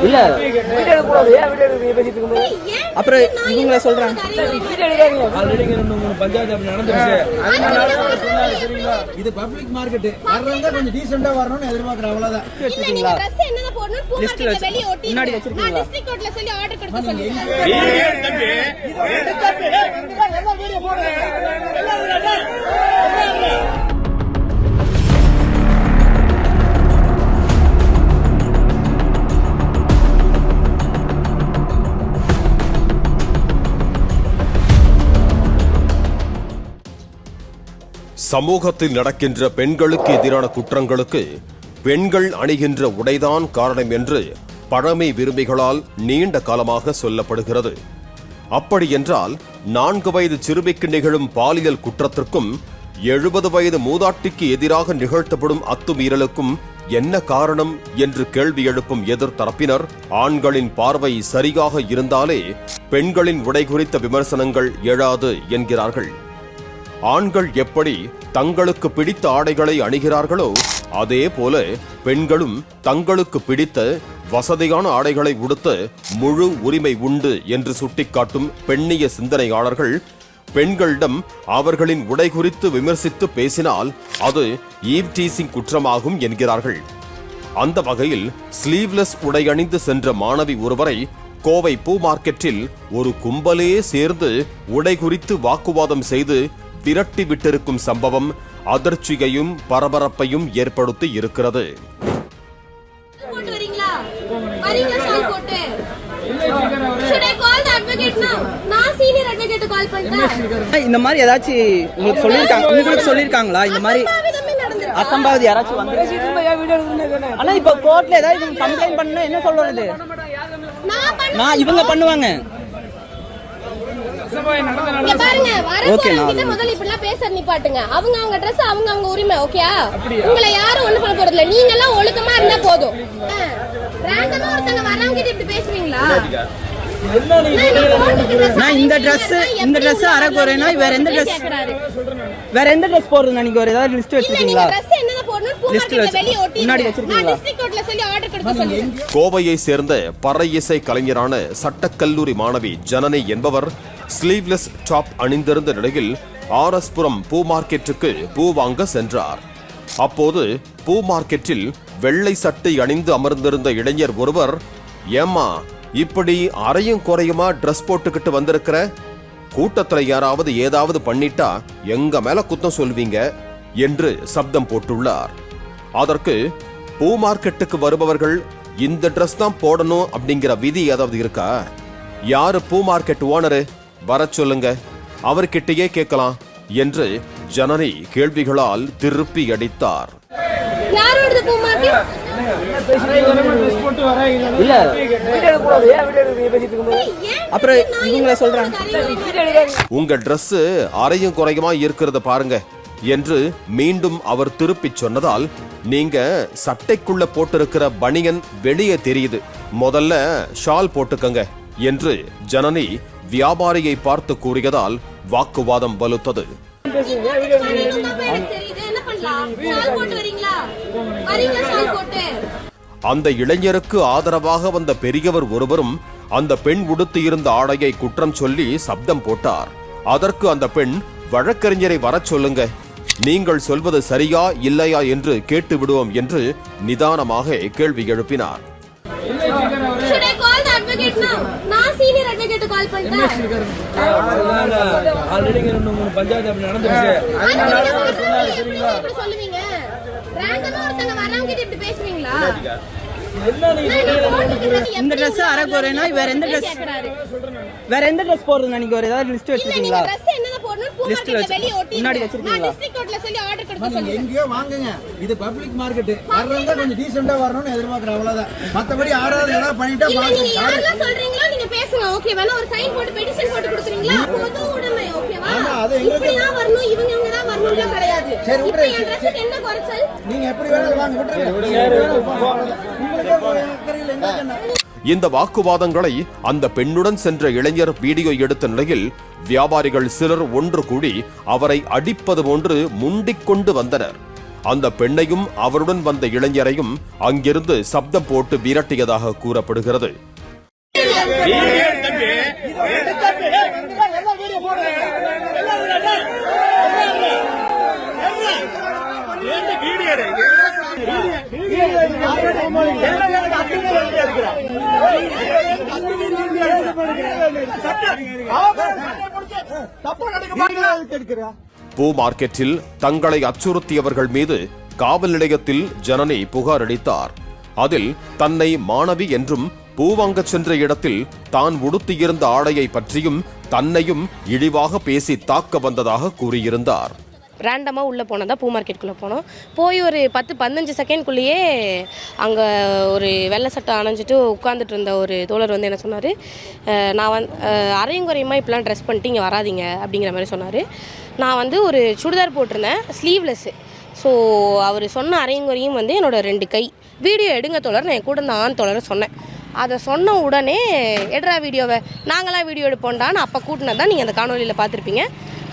இல்ல. வீடியோ எடுக்கக்கூடாது ஏன் வீடியோ எடுக்க பேசிட்டு இருக்கும்போது அப்புறம் இவங்கள சொல்றாங்க ஆல்ரெடி இங்க ரெண்டு மூணு பஞ்சாயத்து அப்படி நடந்துருச்சு இது பப்ளிக் மார்க்கெட் வர்றவங்க கொஞ்சம் டீசெண்டா வரணும்னு எதிர்பார்க்கறேன் அவ்வளவுதான் வச்சிருக்கீங்களா? ஒட்டி முன்னாடி வச்சிருக்கீங்களா? டிஸ்ட்ரிக்ட் கோர்ட்ல சொல்லி ஆர்டர் கொடுக்க சொல்லிருக்கேன் சமூகத்தில் நடக்கின்ற பெண்களுக்கு எதிரான குற்றங்களுக்கு பெண்கள் அணிகின்ற உடைதான் காரணம் என்று பழமை விரும்பிகளால் நீண்ட காலமாக சொல்லப்படுகிறது. அப்படியென்றால் நான்கு வயது சிறுமிக்கு நிகழும் பாலியல் குற்றத்திற்கும் எழுபது வயது மூதாட்டிக்கு எதிராக நிகழ்த்தப்படும் அத்துமீறலுக்கும் என்ன காரணம் என்று கேள்வி எழுப்பும் எதிர்த்தரப்பினர் ஆண்களின் பார்வை சரியாக இருந்தாலே பெண்களின் உடை குறித்த விமர்சனங்கள் எழாது என்கிறார்கள். ஆண்கள் எப்படி தங்களுக்கு பிடித்த ஆடைகளை அணிகிறார்களோ அதே போல பெண்களும் தங்களுக்கு பிடித்த வசதியான ஆடைகளை உடுத்த முழு உரிமை உண்டு என்று சுட்டிக்காட்டும் பெண்ணிய சிந்தனையாளர்கள் பெண்களிடம் அவர்களின் உடை குறித்து விமர்சித்து பேசினால் அது ஈவ் டீசிங் குற்றமாகும் என்கிறார்கள். அந்த வகையில் ஸ்லீவ்லெஸ் உடை அணிந்து சென்ற மாணவி ஒருவரை கோவை பூ மார்க்கெட்டில் ஒரு கும்பலே சேர்ந்து உடை குறித்து வாக்குவாதம் செய்து விரட்டி விட்டிருக்கும் சம்பவம் அதிர்ச்சியையும் பரபரப்பையும் ஏற்படுத்தி இருக்கிறது. இந்த மாதிரி ஏதாச்சும் உங்களுக்கு சொல்லிருக்காங்க உங்களுக்கு சொல்லிருக்காங்களா இந்த மாதிரி அசம்பாவிதி யாராச்சும் வந்து ஆனா இப்ப கோர்ட்ல ஏதாவது கம்ப்ளைண்ட் பண்ணா என்ன சொல்றது நான் பண்ண நான் இவங்க பண்ணுவாங்க இங்க பாருங்க Okay, வரப்போறவங்க நான் கிட்ட முதல்ல இப்படிலாம் பேச நிப்பாட்டுங்க அவங்க அவங்க Dress அவங்க அவங்க உரிமை ஓகேயா உங்களை யாரும் ஒண்ணு பண்ண போறது இல்ல நீங்க எல்லாம் ஒழுக்கமா இருந்தா போதும். ரேண்டமா ஒருத்தங்க வரவங்க கிட்ட இப்படி பேசுவீங்களா? நான் இந்த Dress இந்த Dress அரை வேற எந்த Dress? கேக்குறாரு. வேற எந்த ட்ரெஸ் போடுறது நீங்க ஒரு ஏதாவது லிஸ்ட் இல்ல நீங்க வச்சிருக்கீங்களா? கோவையை சேர்ந்த பறை இசை கலைஞரான சட்டக்கல்லூரி மாணவி ஜனனி என்பவர் ஸ்லீவ்லெஸ் டாப் அணிந்திருந்த நிலையில் ஆர்எஸ்புரம் பூ மார்க்கெட்டுக்கு பூ வாங்க சென்றார். அப்போது பூ மார்க்கெட்டில் வெள்ளை சட்டை அணிந்து அமர்ந்திருந்த இளைஞர் ஒருவர் ஏம்மா இப்படி அரையும் குறையுமா ட்ரெஸ் போட்டுக்கிட்டு வந்திருக்கிற? கூட்டத்துல யாராவது ஏதாவது பண்ணிட்டா எங்க மேல குத்தம் சொல்வீங்க? என்று சப்தம் போட்டுள்ளார். அதற்கு பூ மார்க்கெட்டுக்கு வருபவர்கள் இந்த ட்ரெஸ் தான் போடணும் அப்படிங்கிற விதி ஏதாவது இருக்கா? யாரு பூ மார்க்கெட் ஓனரு? வர சொல்லுங்க. அவர்கிட்டயே கேட்கலாம் என்று ஜனனி கேள்விகளால் திருப்பி அடித்தார். உங்க Dress அரையும் குறையுமா இருக்கிறத பாருங்க. என்று மீண்டும் அவர் திருப்பிச் சொன்னதால் நீங்க சட்டைக்குள்ள போட்டிருக்கிற பனியன் வெளியே தெரியுது. முதல்ல ஷால் போட்டுக்கங்க என்று ஜனனி வியாபாரியை பார்த்து கூறியதால் வாக்குவாதம் வலுத்தது. அந்த இளைஞருக்கு ஆதரவாக வந்த பெரியவர் ஒருவரும் அந்த பெண் உடுத்தியிருந்த ஆடையை குற்றம் சொல்லி சப்தம் போட்டார். அதற்கு அந்த பெண் வழக்கறிஞரை வரச் சொல்லுங்க நீங்கள் சொல்வது சரியா இல்லையா என்று கேட்டு விடுவோம் என்று நிதானமாக கேள்வி எழுப்பினார். இந்த Dress அரை குறைனா வேற எந்த கேக்குறாரு? வேற எந்த போடுறது நீங்க ஒரு ஏதாவது லிஸ்ட் வச்சிருக்கீங்களா? ஒட்டி முன்னாடி நான் வச்சிருக்கீங்களா? டிஸ்ட்ரிக்ட் கோர்ட்ல சொல்லி ஆர்டர் கொடுக்க சொல்லிருக்கேன் எங்கேயோ வாங்குங்க. இது பப்ளிக் மார்க்கெட் வர்றவங்க கொஞ்சம் டீசெண்டா வரணும்னு எதிர்பார்க்கறேன் அவ்வளவுதான். மத்தபடி யாராவது ஏதாவது பண்ணிட்டா பாருங்க யாரெல்லாம் சொல்றீங்களோ நீங்க பேசுங்க ஓகே வேணா ஒரு சைன் போட்டு பெட்டிஷன் போட்டு கொடுக்குறீங்களா? பொது உடைமை ஓகேவா அது எங்களுக்கு- இப்படி தான் வரணும் இவங்க இவங்க தான் வரணும்லாம் கிடையாது. சரி, இப்போ விட்டுரு. என் ட்ரெஸ்ஸுக்கு என்ன குறைச்சல்? நீங்க எப்படி வேணாலும் வாங்க விட்டுருங்க. உங்களுக்கே என்ன இந்த வாக்குவாதங்களை அந்த பெண்ணுடன் சென்ற இளைஞர் வீடியோ எடுத்த நிலையில் வியாபாரிகள் சிலர் ஒன்று கூடி அவரை அடிப்பது போன்று முண்டிக் கொண்டு வந்தனர். அந்த பெண்ணையும் அவருடன் வந்த இளைஞரையும் அங்கிருந்து சப்தம் போட்டு விரட்டியதாக கூறப்படுகிறது. பூ மார்க்கெட்டில் தங்களை அச்சுறுத்தியவர்கள் மீது காவல் நிலையத்தில் ஜனனி புகார் அளித்தார். அதில் தன்னை மாணவி என்றும் பூ வாங்கச் சென்ற இடத்தில் தான் உடுத்தியிருந்த ஆடையை பற்றியும் தன்னையும் இழிவாக பேசி தாக்க வந்ததாக கூறியிருந்தார். ரேண்டமாக உள்ளே போனதா பூ மார்க்கெட்டுக்குள்ளே போனோம். போய் ஒரு பத்து பதினஞ்சு செகண்ட்குள்ளேயே அங்கே ஒரு வெள்ளை சட்டை அணைஞ்சிட்டு உட்காந்துட்டு இருந்த ஒரு தோழர் வந்து என்ன சொன்னார் நான் வந்து அரையும் குறையுமா இப்பெல்லாம் ட்ரெஸ் பண்ணிட்டு இங்கே வராதீங்க அப்படிங்கிற மாதிரி சொன்னார். நான் வந்து ஒரு சுடிதார் போட்டிருந்தேன் ஸ்லீவ்லெஸ்ஸு ஸோ அவர் சொன்ன அரையுங்குறையும் வந்து என்னோட ரெண்டு கை. வீடியோ எடுங்க தோழர் நான் என் கூட இருந்த ஆண் தோழரை சொன்னேன். அதை சொன்ன உடனே எடுறா வீடியோவை நாங்களாம் வீடியோ எடுப்போம்டான்னு அப்போ கூட்டினதான் நீங்கள் அந்த காணொலியில் பார்த்துருப்பீங்க.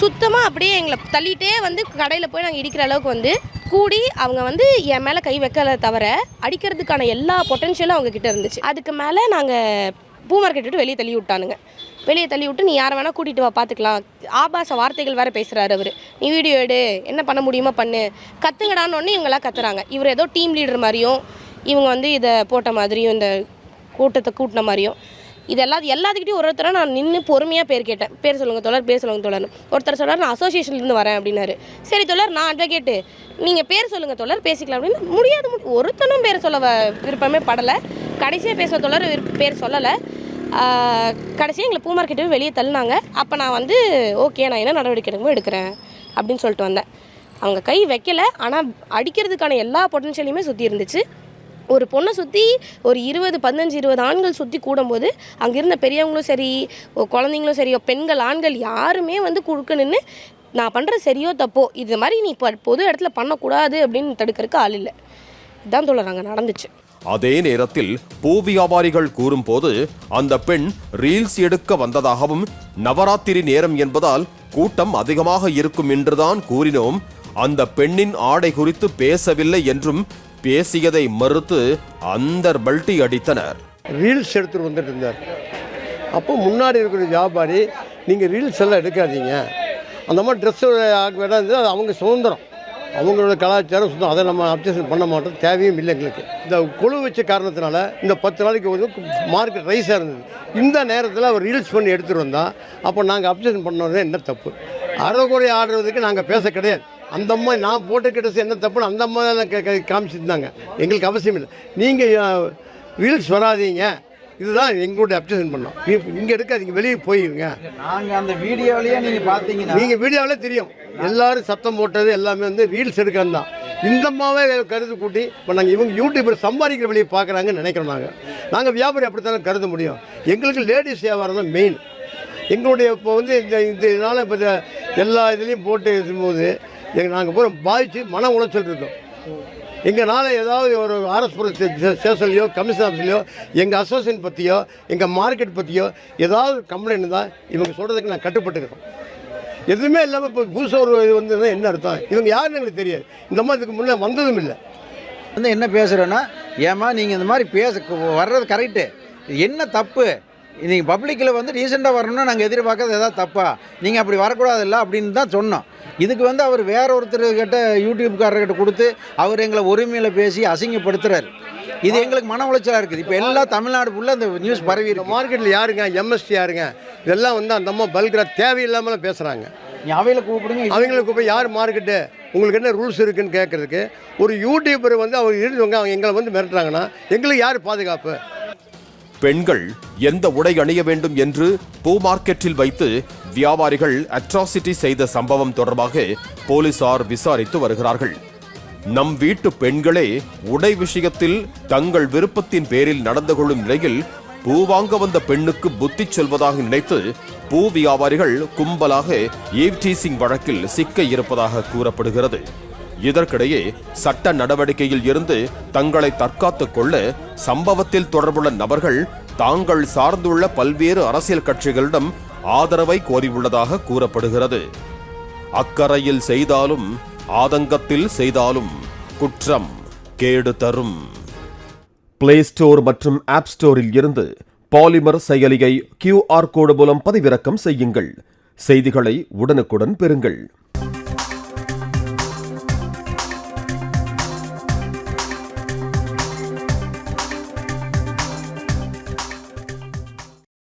சுத்தமாக அப்படியே எங்களை தள்ளிட்டே வந்து கடையில் போய் நாங்கள் இடிக்கிற அளவுக்கு வந்து கூடி அவங்க வந்து என் மேலே கை வைக்கல தவிர அடிக்கிறதுக்கான எல்லா பொட்டன்ஷியலும் அவங்க கிட்ட இருந்துச்சு. அதுக்கு மேலே நாங்கள் பூ மார்க்கெட் விட்டு வெளியே தள்ளி விட்டானுங்க. வெளியே தள்ளி விட்டு நீ யாரை வேணால் கூட்டிகிட்டு வா பார்த்துக்கலாம் ஆபாச வார்த்தைகள் வேறு பேசுகிறாரு அவர். நீ வீடியோ எடு என்ன பண்ண முடியுமோ பண்ணு. கற்றுங்கடான்னு உடனே இவங்கெல்லாம் கத்துறாங்க. இவர் ஏதோ டீம் லீடர் மாதிரியும் இவங்க வந்து இதை போட்ட மாதிரியும் இந்த கூட்டத்தை கூட்டின மாதிரியும். இதெல்லாம் எல்லாத்துக்கிட்டையும் ஒரு ஒருத்தராக நான் நின்று பொறுமையாக பேர் கேட்டேன். பேர் சொல்லுங்கள் தொடர் பேர் சொல்லுங்கள் தொடர் ஒருத்தர் சொன்னார் நான் அசோசியேஷன்லேருந்து வரேன் அப்படின்னாரு. சரி தொடர் நான் அட்வொகேட்டு நீங்கள் பேர் சொல்லுங்கள் தொடர் பேசிக்கலாம் அப்படின்னு. முடியாது முடி- ஒருத்தனும் பேர் சொல்ல வ- விருப்பமே படலை. கடைசியாக பேசின தொடர் பேர் சொல்லலை. கடைசியாக எங்களை பூ மார்க்கெட்டு வெளியே தள்ளினாங்க. அப்போ நான் வந்து ஓகே நான் என்ன நடவடிக்கை எடுக்கமோ எடுக்கிறேன் அப்படின்னு சொல்லிட்டு வந்தேன். அவங்க கை வைக்கல. ஆனால் அடிக்கிறதுக்கான எல்லா பொட்டன்ஷியலையுமே சுற்றி இருந்துச்சு. ஒரு பொண்ணை சுற்றி ஒரு இருபது பதினஞ்சு இருபது ஆண்கள் சுற்றி கூடும்போது அங்கே இருந்த பெரியவங்களும் சரி குழந்தைங்களும் சரி பெண்கள் ஆண்கள் யாருமே வந்து குறுக்க நின்று நான் பண்ணுறது சரியோ தப்போ இது மாதிரி நீ இப்போ பொது இடத்துல பண்ணக்கூடாது அப்படின்னு தடுக்கிறதுக்கு ஆள் இல்லை. இதான் தோழர் அங்கே நடந்துச்சு. அதே நேரத்தில் பூ வியாபாரிகள் கூறும்போது அந்த பெண் ரீல்ஸ் எடுக்க வந்ததாகவும் நவராத்திரி நேரம் என்பதால் கூட்டம் அதிகமாக இருக்கும் என்றுதான் கூறினோம். அந்த பெண்ணின் ஆடை குறித்து பேசவில்லை என்றும் பேசியதை மறுத்து அந்தர் பல்ட்டி அடித்தனர். ரீல்ஸ் எடுத்துகிட்டு வந்துட்டு இருந்தார். அப்போ முன்னாடி இருக்கிற வியாபாரி நீங்கள் ரீல்ஸ் எல்லாம் எடுக்காதீங்க. அந்த மாதிரி ட்ரெஸ் வேணா அது அவங்க சுதந்திரம். அவங்களோட கலாச்சாரம் சுத்தம் அதை நம்ம அப்சேஷன் பண்ண மாட்டோம். தேவையும் இல்லை எங்களுக்கு. இந்த குழு வச்ச காரணத்தினால இந்த பத்து நாளைக்கு வந்து மார்க்கெட் ரைஸாக இருந்தது. இந்த நேரத்தில் அவர் ரீல்ஸ் பண்ணி எடுத்துகிட்டு வந்தால் அப்போ நாங்கள் அப்சேஷன் பண்ணது என்ன தப்பு? அறகுறை ஆடுறதுக்கு நாங்கள் பேச கிடையாது. அந்த அம்மா நான் போட்டுக்கிட்ட ட்ரெஸ் என்ன தப்புன்னு அந்த அம்மா தான் காமிச்சிருந்தாங்க. எங்களுக்கு அவசியம் இல்லை. நீங்கள் ரீல்ஸ் வராதீங்க. இதுதான் எங்களுடைய அப்ஜெக்ஷன் பண்ணோம். இங்கே எடுக்காதீங்க வெளியே போயிருங்க. நாங்க அந்த வீடியோலயே நீங்க பாத்தீங்கன்னா நீங்கள் வீடியோவிலே தெரியும். எல்லாரும் சத்தம் போட்டது எல்லாமே வந்து ரீல்ஸ் எடுக்கிறது தான். இந்த அம்மாவே கருது கூட்டி இப்போ நாங்கள் இவங்க யூடியூபர் சம்பாதிக்கிற வழியை பார்க்குறாங்கன்னு நினைக்கிறோம் நாங்கள் நாங்கள் வியாபாரி அப்படித்தானே கருத முடியும். எங்களுக்கு லேடிஸ் வியாபாரம் தான் மெயின் எங்களுடைய இப்போ வந்து இந்த இதனால் இப்போ எல்லா இதுலேயும் போட்டு இருக்கும்போது எங்கள் நாங்கள் பூரா பாதித்து மன உளைச்சல் இருக்கோம் எங்களால் ஏதாவது ஒரு ஆர்எஸ்புரம் ஸ்டேஷன்லையோ கமிஷன் ஆஃபீஸ்லையோ எங்கள் அசோசியேஷன் பற்றியோ எங்கள் மார்க்கெட் பற்றியோ ஏதாவது கம்ப்ளைண்ட் தான் இவங்க சொல்கிறதுக்கு நான் கட்டுப்பட்டுக்கிறோம். எதுவுமே இல்லாமல் இப்போ புதுசாக ஒரு இது வந்து என்ன அர்த்தம்? இவங்க யாருன்னு எங்களுக்கு தெரியாது. இந்த மாதிரி இதுக்கு முன்னே வந்ததும் இல்லை. வந்து என்ன பேசுகிறேன்னா ஏமா நீங்கள் இந்த மாதிரி பேச வர்றது கரெக்டு என்ன தப்பு? நீங்கள் பப்ளிக்கில் வந்து ரீசெண்டாக வரணும்னா நாங்கள் எதிர்பார்க்கறது ஏதாவது தப்பா? நீங்கள் அப்படி வரக்கூடாதுல்ல அப்படின்னு தான் சொன்னோம். இதுக்கு வந்து அவர் வேற ஒருத்தர்கிட்ட யூடியூப்காரர்கிட்ட கொடுத்து அவர் எங்களை ஒருமையில் பேசி அசிங்கப்படுத்துறாரு. இது எங்களுக்கு மன உளைச்சலாக இருக்குது. இப்போ எல்லா தமிழ்நாடு ஃபுல்லாக இந்த நியூஸ் பரவி இருக்கு. மார்க்கெட்டில் யாருங்க? எம்எஸ்டி யாருங்க? இதெல்லாம் வந்து அந்த அம்மா பல்கரா தேவையில்லாமல் பேசுகிறாங்க அவையில் கூப்பிடுங்க. அவங்களுக்கு போய் யார் மார்க்கெட்டு உங்களுக்கு என்ன ரூல்ஸ் இருக்குன்னு கேட்குறதுக்கு ஒரு யூடியூபர் வந்து அவர் இருந்தவங்க அவங்க எங்களை வந்து மிரட்டுறாங்கன்னா எங்களுக்கு யார் பாதுகாப்பு? பெண்கள் எந்த உடை அணிய வேண்டும் என்று பூ மார்க்கெட்டில் வைத்து வியாபாரிகள் அட்ராசிட்டி செய்த சம்பவம் தொடர்பாக போலீசார் விசாரித்து வருகிறார்கள். நம் வீட்டு பெண்களே உடை விஷயத்தில் தங்கள் விருப்பத்தின் பேரில் நடந்து கொள்ளும் நிலையில் பூ வாங்க வந்த பெண்ணுக்கு புத்தி சொல்வதாக நினைத்து பூ வியாபாரிகள் கும்பலாக ஈவ்டீசிங் வழக்கில் சிக்க இருப்பதாக கூறப்படுகிறது. இதற்கிடையே சட்ட நடவடிக்கையில் இருந்து தங்களை தற்காத்துக் கொள்ள சம்பவத்தில் தொடர்புள்ள நபர்கள் தாங்கள் சார்ந்துள்ள பல்வேறு அரசியல் கட்சிகளிடம் ஆதரவை கோரியுள்ளதாக கூறப்படுகிறது. அக்கறையில் செய்தாலும் ஆதங்கத்தில் செய்தாலும் குற்றம் கேடு தரும். பிளே ஸ்டோர் மற்றும் ஆப் ஸ்டோரில் இருந்து பாலிமர் செயலியை கியூஆர் கோடு மூலம் பதிவிறக்கம் செய்யுங்கள். செய்திகளை உடனுக்குடன் பெறுங்கள்.